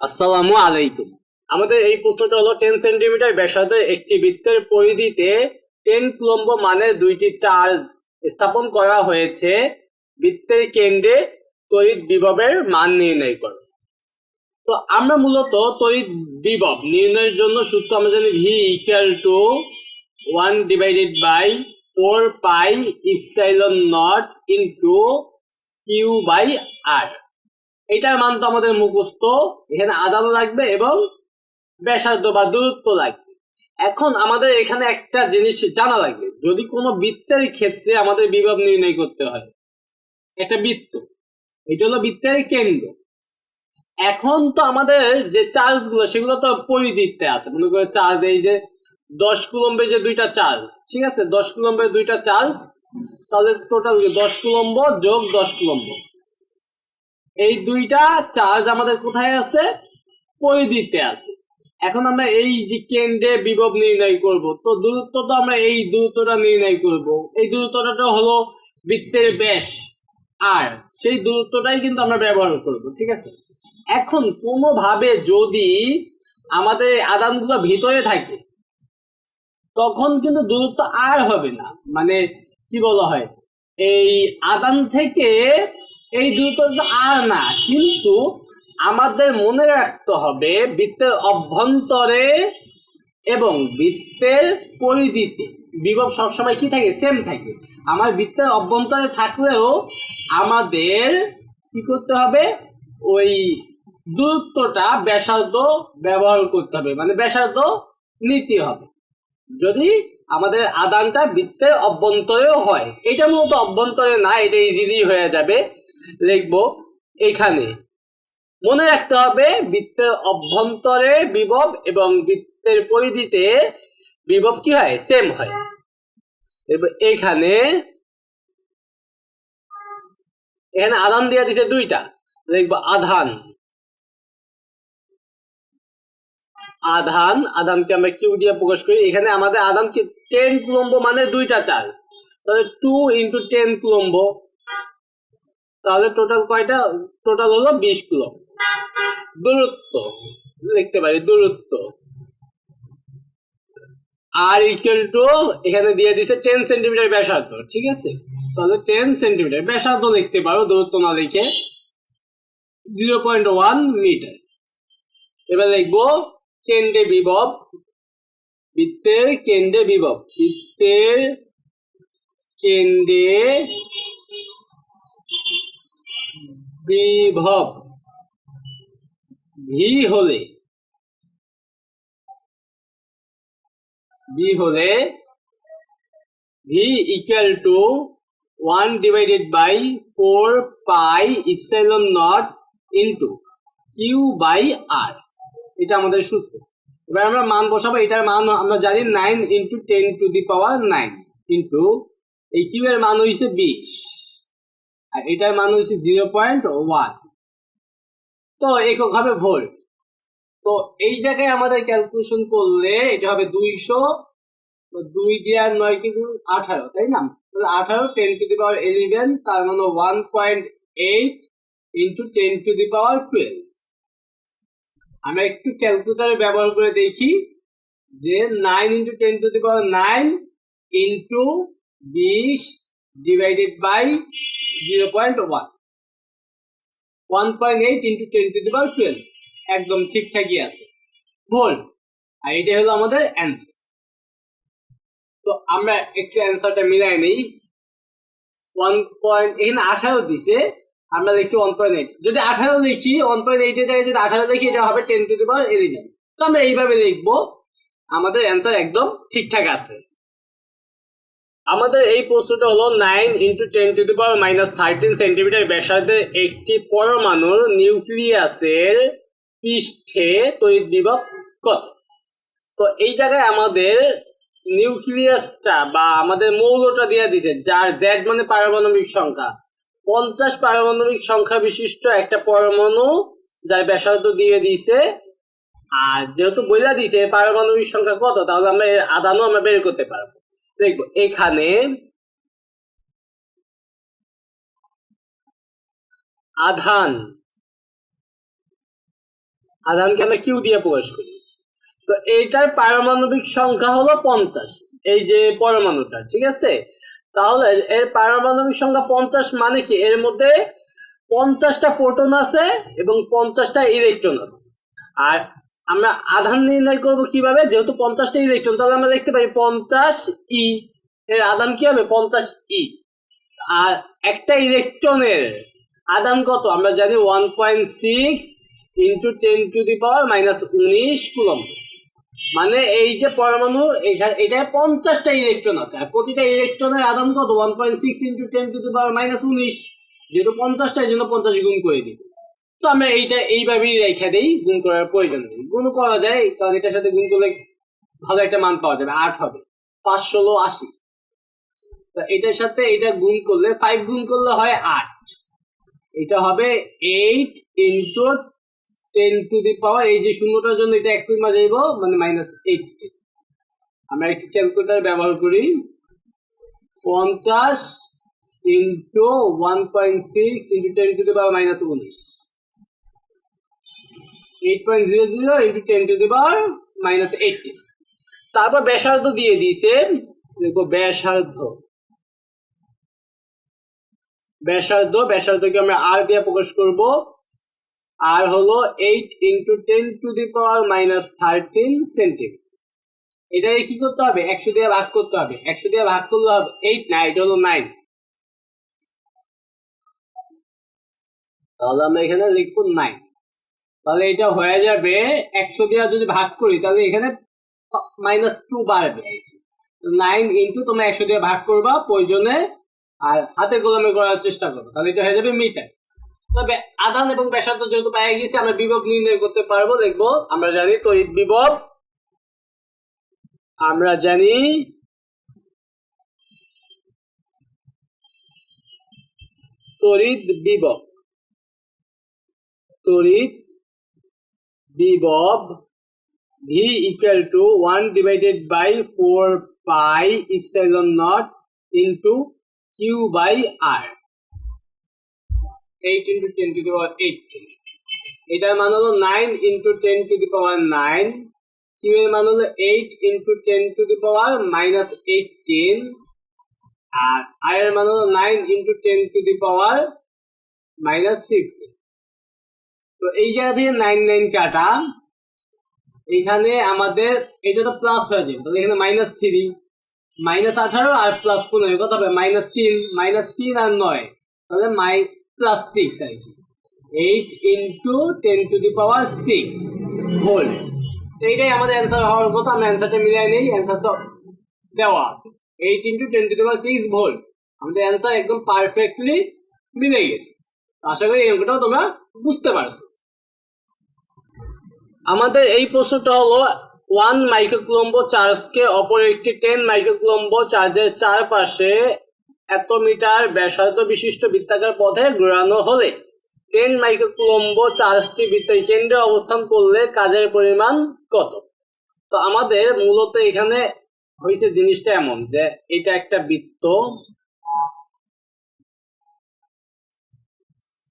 আসসালামু আলাইকুম। আমাদের এই প্রশ্নটা হলো টেন সেন্টিমিটার ব্যাসার্ধ একটি বৃত্তের পরিধিতে টেন কুলম্ব মানের দুইটি চার্জ স্থাপন করা হয়েছে। বৃত্তের কেন্দ্রে তড়িৎ বিভবের মান নির্ণয় করো। তো আমরা মূলত তড়িৎ বিভব নির্ণয়ের জন্য সূত্র আমরা জানি V equal to one divided by four pi epsilon naught into Q by R এটার মান তো আমাদের মুখস্থ। এখানে আদান লাগবে এবং ব্যাসার্ধ বা দূরত্ব লাগবে। এখন আমাদের এখানে একটা জিনিস জানা লাগবে। যদি কোনো বৃত্তের ক্ষেত্রে আমাদের বিভব নির্ণয় করতে হয়, একটা বৃত্ত, এটা হলো বৃত্তের কেন্দ্র। এখন তো আমাদের যে চার্জগুলো, সেগুলো তো পরিধিতে আছে। মনে করে চার্জ এই যে দশ কুলম্বের যে দুইটা চার্জ ঠিক আছে? দশ কুলম্বের দুইটা চার্জ তাহলে টোটাল দশ কুলম্ব যোগ দশ কুলম্ব। এই দুইটা চার্জ আমাদের কোথায় আছে? পরিধিতে আছে। এখন আমরা এই যে কেন্দ্রে বিভব নির্ণয় করব, তো দূরত্ব তো আমরা এই দূরত্বটা নির্ণয় করব। এই দূরত্বটা হলো বৃত্তের ব্যাস আর সেই দূরত্বটাই কিন্তু আমরা ব্যবহার করব, ঠিক আছে? এখন কোনোভাবে যদি আমাদের আদানগুলো ভিতরে থাকে, তখন কিন্তু দূরত্ব আর হবে না। মানে কি বলা হয়? এই আদান থেকে এই দূরত্বটা আর না, কিন্তু আমাদের মনে রাখতে হবে বৃত্তের অভ্যন্তরে এবং বৃত্তের পরিধিতে। বিভব সবসময় কি থাকে? সেম থাকে। আমার বৃত্তের অভ্যন্তরে থাকলেও আমাদের কি করতে হবে? ওই দূরত্বটা ব্যাসার্ধ ব্যবহার করতে হবে মানে ব্যাসার্ধ নিতে হবে। যদি আমাদের আদানটা বৃত্তের অভ্যন্তরেও হয়, এটা মূলত অভ্যন্তরে না, এটা ইজিলি হয়ে যাবে। লিখব এখানে। মনে রাখতে হবে, বৃত্তের অভ্যন্তরে বিভব এবং বৃত্তের পরিধিতে বিভব কি হয়? সেম হয়। এখানে এখানে আধান দিয়ে দিছে দুইটা। লিখব আধান। আধান, আধানকে আমরা কিউ দিয়ে প্রকাশ করি। এখানে আমাদের আধান টেন কুলম্ব মানে দুইটা চার্জ তাহলে টু ইন্টু টেন কুলম্ব। তাহলে টোটাল কয়টা? টোটাল হলো বিশ কুলম্ব দূরত্ব লিখতে পারি, দূরত্ব। আর ইকুয়াল টু এখানে দিয়ে দিছে টেন সেন্টিমিটার ব্যাসার্ধ, ঠিক আছে? তাহলে টেন সেন্টিমিটার ব্যাসার্ধ লিখতে পারো দূরত্ব না লিখে জিরো পয়েন্ট ওয়ান মিটার এবার লিখব, কেন্দ্রে বিভব, বৃত্তের কেন্দ্রে বিভব। বৃত্তের কেন্দ্রে বিভব। ভি হলে ভি হলে V equal to one divided by four pi epsilon naught into Q by R এটা আমাদের সূত্র। এবার আমরা মান বসাবো। এটার মান আমরা জানি nine into ten to the power nine কিন্তু এই কিউ এর মান হয়েছে বিশ। আর এটার মান হয়েছে জিরো পয়েন্ট ওয়ান তো একক হবে ভোল্ট। তো এই জায়গায় আমাদের ক্যালকুলেশন করলে এটা হবে দুইশো দুই দিয়ে নয় কিন্তু আঠারো, তাই না? আঠারো ten to the power eleven তার মানে one point eight into ten to the power twelve আমরা একটু ক্যালকুলেটার ব্যবহার করে দেখি যে nine into ten to the power nine into বিশ divided by zero point one one point eight into ten to the twelve একদম ঠিকঠাকই আছে। ভোল্ট আর এটা হলো আমাদের অ্যান্সার তো আমরা একটু অ্যান্সারটা মিলাই নেই। ওয়ান পয়েন্ট এখানে আঠারো দিছে। আমরা লিখছি ওয়ান পয়েন্ট এইট যদি আঠারো লিখি ওয়ান পয়েন্ট এইটের জায়গায় যদি আঠারো লিখি এটা হবে ten to the power eleven তো আমরা এইভাবে লিখব। আমাদের অ্যান্সার একদম ঠিকঠাক আছে। আমাদের এই প্রশ্নটা হলো nine into ten to the power minus thirteen centimetre ব্যাসার্ধে একটি পরমাণুর নিউক্লিয়াসের পৃষ্ঠে তড়িৎ বিভব কত? তো এই জায়গায় আমাদের নিউক্লিয়াসটা বা আমাদের মৌলটা দিয়ে দিছে, যার জেড মানে পারমাণবিক সংখ্যা। পঞ্চাশ পারমাণবিক সংখ্যা বিশিষ্ট একটা পরমাণু যার ব্যাসার্ধ দিয়ে দিছে, আর যেহেতু বইলা দিছে, পারমাণবিক সংখ্যা কত, তাহলে আমরা এর আদানও আমরা বের করতে পারব। দেখব, এখানে আধান। আধানকে আমরা কিউ দিয়ে প্রকাশ করি। তো এইটার পারমাণবিক সংখ্যা হলো পঞ্চাশ। এই যে পরমাণুটা, ঠিক আছে? তাহলে এর পারমাণবিক সংখ্যা পঞ্চাশ মানে কি? এর মধ্যে পঞ্চাশটা প্রোটন আছে এবং পঞ্চাশটা ইলেকট্রন আছে। আর আমরা আধান নির্ণয় করব কীভাবে? যেহেতু পঞ্চাশটা ইলেকট্রন তাহলে আমরা দেখতে পাই পঞ্চাশ ই। এর আধান কি হবে? পঞ্চাশ ই। আর একটা ইলেকট্রনের আধান কত? আমরা জানি one point six into ten to the power minus উনিশ কুলম্ব মানে এই যে পরমাণু, এখানে এটায় পঞ্চাশটা ইলেকট্রন আছে, আর প্রতিটা ইলেকট্রনের আদান কত? One point six into ten to the power minus উনিশ। যেহেতু পঞ্চাশটা, এই জন্য পঞ্চাশ গুণ করে দিই। তো আমরা এইটা এইভাবেই রেখে দিই, গুণ করার প্রয়োজন নেই। গুণ করা যায় কারণ এটার সাথে গুণ করলে ভালো একটা মান পাওয়া যাবে, আট হবে। পাঁচ ষোলো আশি। এটার সাথে এটা গুণ করলে ফাইভ গুণ করলে হয় আট। এটা হবে eight into ten to the power এই যে শূন্যটার জন্য এটা এক মাঝে যাইব মানে মাইনাস এইট আমরা একটু ক্যালকুলেটার ব্যবহার করি। পঞ্চাশ into one point six into ten to the power minus উনিশ। Eight point zero zero into ten to the minus eighteen তারপর ব্যাসার্ধ দিয়ে দিয়েছে দেখব ব্যাসার্ধ। ব্যাসার্ধ, ব্যাসার্ধকে আমরা আর দিয়ে প্রকাশ করব। আর হলো eight into ten to the power minus thirteen centimetre এটাকে কি করতে হবে? একশো দিয়ে ভাগ করতে হবে। একশো দিয়ে ভাগ করলে হবে এইট না এটা হলো নাইন তাহলে আমরা এখানে লিখব নাইন তাহলে এটা হয়ে যাবে একশো দিয়ে যদি ভাগ করি, তাহলে এখানে মাইনাস টু বাড়বে। নাইন ইন্টু তোমরা একশো দিয়ে ভাগ করবা প্রয়োজনে, আর হাতে কলমে করার চেষ্টা করব। তাহলে এটা হয়ে যাবে মিটার তবে আধান এবং ব্যাসার্ধ যেহেতু পেয়ে গেছি, আমরা বিভব নির্ণয় করতে পারব। দেখব, আমরা জানি তড়িৎ বিভব, আমরা জানি তড়িৎ বিভব। তড়িৎ বিভব V equal to one divided by four pi epsilon naught into Q by R eight into ten to the power eight এটার মান হলো nine into ten to the power nine Q এর মান হলো eight into ten to the power minus eighteen আর আয়ের মান হলো nine into ten to the power minus fifteen তো এই জায়গা থেকে 9 9 কাটা। এখানে আমাদের এটা তো প্লাস হয়ে যাবে তাহলে এখানে মাইনাস থ্রি মাইনাস আঠারো আর প্লাস পনেরো, কত হবে? মাইনাস তিন মাইনাস তিন আর নয়। তাহলে মাই প্লাস সিক্স আর কি। Eight into ten to the power six volt তো এইটাই আমাদের অ্যান্সার হওয়ার কথা। আমরা অ্যান্সারটা মিলাই নেই। অ্যান্সার তো দেওয়া আছে। Eight into ten to the power six volt আমাদের অ্যান্সার একদম পারফেক্টলি মিলে গেছে। আশা করি এই অঙ্কটাও তোমরা বুঝতে পারছ। আমাদের এই প্রশ্নটা হলো ওয়ান মাইক্রোকুলম্বো চার্জকে অপর একটি টেন মাইক্রোকুলম্বো চার্জের চারপাশে এত মিটার ব্যাসার্ধ বিশিষ্ট বৃত্তাকার পথে ঘোরানো হলে টেন মাইক্রোকুলম্বো চার্জটি বৃত্তের কেন্দ্রে অবস্থান করলে কাজের পরিমাণ কত? তো আমাদের মূলত এখানে হয়েছে জিনিসটা এমন যে, এটা একটা বৃত্ত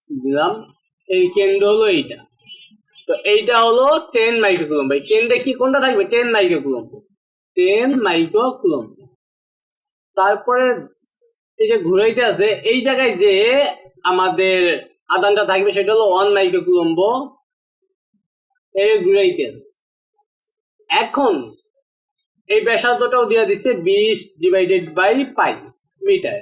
দিলাম, এই কেন্দ্র হলো এইটা। তো এইটা হলো টেন মাইক্রোকুলম্ব এই কেন্দ্রে কি, কোনটা থাকবে? টেন মাইক্রোকুলম্ব টেন মাইক্রোকুলম্ব তারপরে এই যে ঘুরাইতে আছে, এই জায়গায় যে আমাদের আদানটা থাকবে, সেটা হলো ওয়ান মাইক্রোকুলম্ব এই ঘুরাইতে আছে। এখন এই ব্যাসার্ধটাও দিয়ে দিছে বিশ ডিভাইডেড বাই পাই মিটার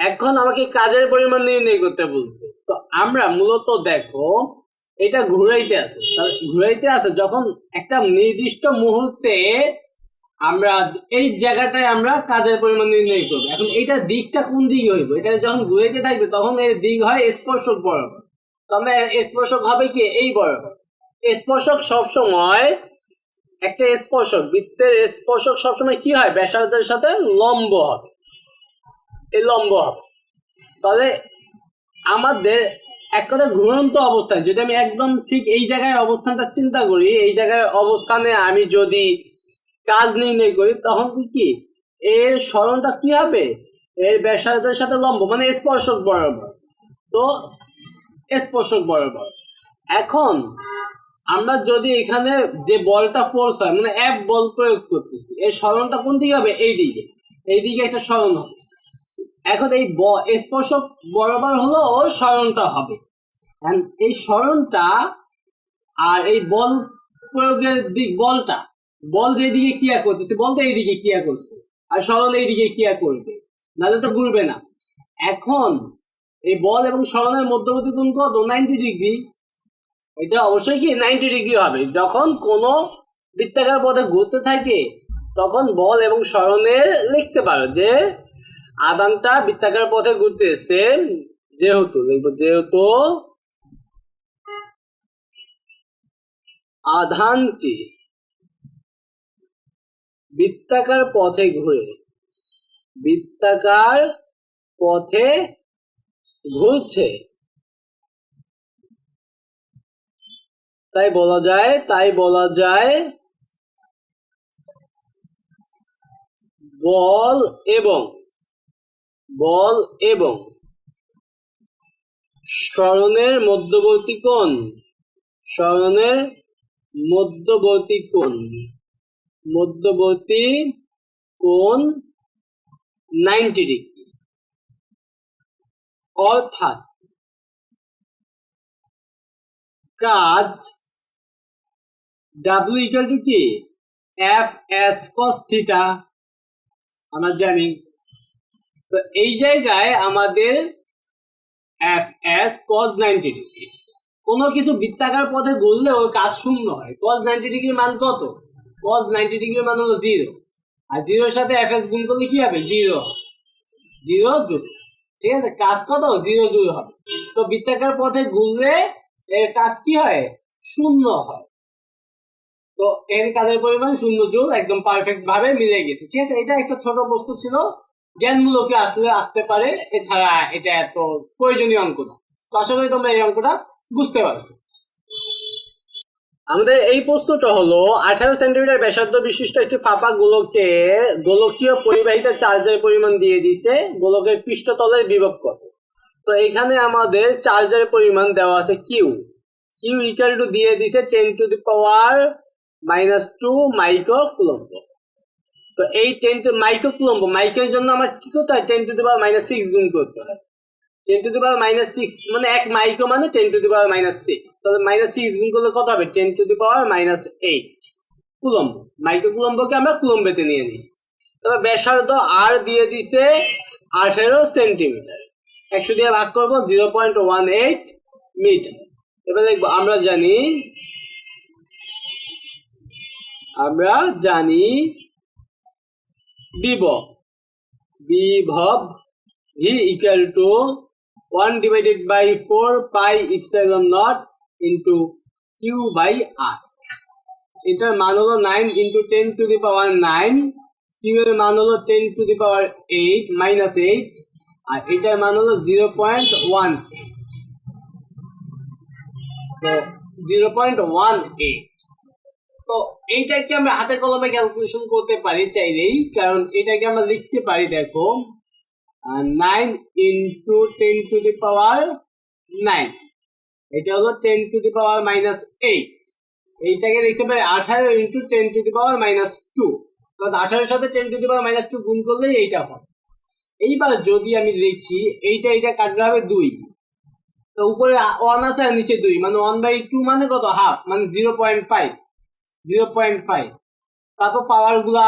এখন আমাকে কাজের পরিমাণ নির্ণয় করতে বলছে। তো আমরা মূলত দেখো, এটা ঘুরাইতে আছে। ঘুরাইতে আছে যখন একটা নির্দিষ্ট মুহূর্তে আমরা এই জায়গাটায় আমরা কাজের পরিমাণ নির্ণয় করব। এখন এটা দিকটা কোন দিকে হইব? এটা যখন ঘুরাইতে থাকবে তখন এর দিক হয় স্পর্শক বরাবর। তো আমরা স্পর্শক হবে কি? এই বরাবর। স্পর্শক সবসময় একটা স্পর্শক। বৃত্তের স্পর্শক সবসময় কি হয়? ব্যাসার্ধের সাথে লম্ব হবে। এই লম্ব হবে তাহলে আমাদের এক কথা ঘুরন্ত অবস্থায়, যদি আমি একদম ঠিক এই জায়গায় অবস্থানটা চিন্তা করি, এই জায়গায় অবস্থানে আমি যদি কাজ নির্ণয় করি, তখন কি এর স্মরণটা কি হবে? এর ব্যাসার্ধের সাথে লম্ব মানে স্পর্শক বরাবর। তো স্পর্শক বরাবর। এখন আমরা যদি এখানে যে বলটা ফোর্স হয় মানে এক বল প্রয়োগ করতেছি, এর সরণটা কোন দিকে হবে? এই দিকে। এই দিকে একটা সরণ হবে। এখন এই স্পর্শক বরাবর হলো সরণটা হবে। এই সরণটা আর এই বল প্রয়োগের দিক, বলটা, বল যেদিকে ক্রিয়া করতেছে, বলটা এইদিকে ক্রিয়া করছে, আর সরণ এইদিকে ক্রিয়া করবে। নাহলে তো ঘুরবে না। এখন এই বল এবং সরণের মধ্যবর্তী কোণ কত নাইনটি ডিগ্রি, এটা অবশ্যই কি নাইনটি ডিগ্রি হবে। যখন কোনো বৃত্তাকার পথে ঘুরতে থাকে, তখন বল এবং সরণের লিখতে পারো যে আদানটা বৃত্তাকার পথে ঘুরতে ঘুরতেছে যেহেতু যেহেতু আধানটি বৃত্তাকার পথে ঘুরে, বৃত্তাকার পথে ঘুরছে। তাই বলা যায়, তাই বলা যায় বল এবং বল এবং স্মরণের মধ্যবর্তী কোণ। স্মরণের মধ্যবর্তী কোণ। মধ্যবর্তী কোণ নাইনটি ডিগ্রি। অর্থাৎ কাজ ডাব্লিউ ইকুয়াল টু কি? F S cos theta. আমরা জানি তো এই জায়গায় আমাদের F S cos ninety degree কোনো কিছু বৃত্তাকার পথে ওর কাজ শূন্য হয়। কস নাইনটি ডিগ্রির মান কত? কস নাইনটি ডিগ্রির মান হলো জিরো আর জিরোর সাথে এফ এস গুণ করলে কি হবে? জিরো জিরো যোগ। ঠিক আছে? কাজ কত? জিরো জিরো হবে। তো বৃত্তাকার পথে ঘুরলে এর কাজ কি হয়? শূন্য হয়। তো এর কাজের পরিমাণ শূন্য জুল একদম পারফেক্ট ভাবে মিলে গেছে। ঠিক আছে? এটা একটা ছোট বস্তু ছিল। জ্ঞানমূলকে আসলে আসতে পারে। এছাড়া এটা এত প্রয়োজনীয় অঙ্ক না। তো আশা করি তোমরা এই অঙ্কটা বুঝতে পারছ। আমাদের এই প্রশ্নটা হলো, আঠারো সেন্টিমিটার ব্যাসার্ধ বিশিষ্ট একটি ফাঁপা গোলকে গোলকীয় পরিবাহিতা চার্জের পরিমাণ দিয়ে দিছে। গোলকের পৃষ্ঠতলের বিভব কত? তো এখানে আমাদের চার্জের পরিমাণ দেওয়া আছে কিউ কিউ ইকুয়াল টু দিয়ে দিছে ten to the power minus two micro coulomb তো এই টেন টু মাইক্রো কুলম্ব, মাইক্রোর জন্য আমার কি করতে হয়? Ten to the power minus six গুণ করতে হয়। Ten to the power minus six মানে এক মাইক্রো মানে ten to the power minus six তাহলে মাইনাস সিক্স গুণ করলে কত হবে? Ten to the power minus eight coulomb, micro কুলম্বকে আমরা কুলম্বেতে নিয়ে নিছি। তবে ব্যাসার্ধ আর দিয়ে দিছে আঠেরো সেন্টিমিটার। একশো দিয়ে ভাগ করব zero point one eight metre এবার দেখব, আমরা জানি আমরা জানি বিভব। বিভব V equal to one divided by four pi epsilon nought into Q by R এটার মান হলো nine into ten to the power nine Q এর মান হলো ten to the power eight minus eight আর এটার মান হলো জিরো পয়েন্ট ওয়ান এইট তো জিরো পয়েন্ট ওয়ান এইট তো এইটাকে আমরা হাতে কলমে ক্যালকুলেশন করতে পারি চাইলেই, কারণ এটাকে আমরা লিখতে পারি, দেখো nine into ten to the power nine এটা হলো ten to the power minus eight এইটাকে লিখতে পারি আঠারো into ten to the power minus two আঠারোর সাথে ten to the power minus two গুণ করলেই এইটা হয়। এইবার যদি আমি লিখছি এইটা এইটা কাটলে হবে দুই। তো উপরে ওয়ান আছে আর নিচে দুই মানে ওয়ান বাই টু মানে কত? হাফ মানে zero point five zero point five তারপর পাওয়ারগুলা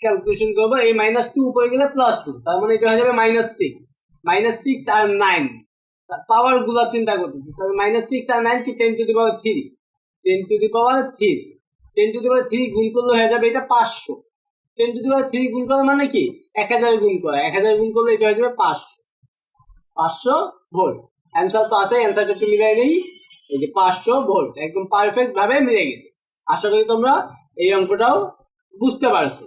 ক্যালকুলেশন করব, এই মাইনাস টু উপরে গেলে প্লাস টু তার মানে এটা হয়ে যাবে মাইনাস সিক্স মাইনাস সিক্স আর নাইন পাওয়ারগুলা চিন্তা করতেছি। তাহলে মাইনাস সিক্স আর নাইন কি ten to the power three ten to the power three ten to the power three গুণ করলে হয়ে যাবে এটা পাঁচশো। Ten to the power three গুণ করা মানে কি? এক হাজার গুণ করা। এক হাজার গুণ করলে এটা হয়ে যাবে পাঁচশো। পাঁচশো ভোল্ট। অ্যান্সার তো আছে অ্যান্সারটা একটু মিলাই নেই। এই যে পাঁচশো ভোল্ট। একদম পারফেক্ট ভাবে মিলে গেছে। আশা করি তোমরা এই অঙ্কটাও বুঝতে পারছ।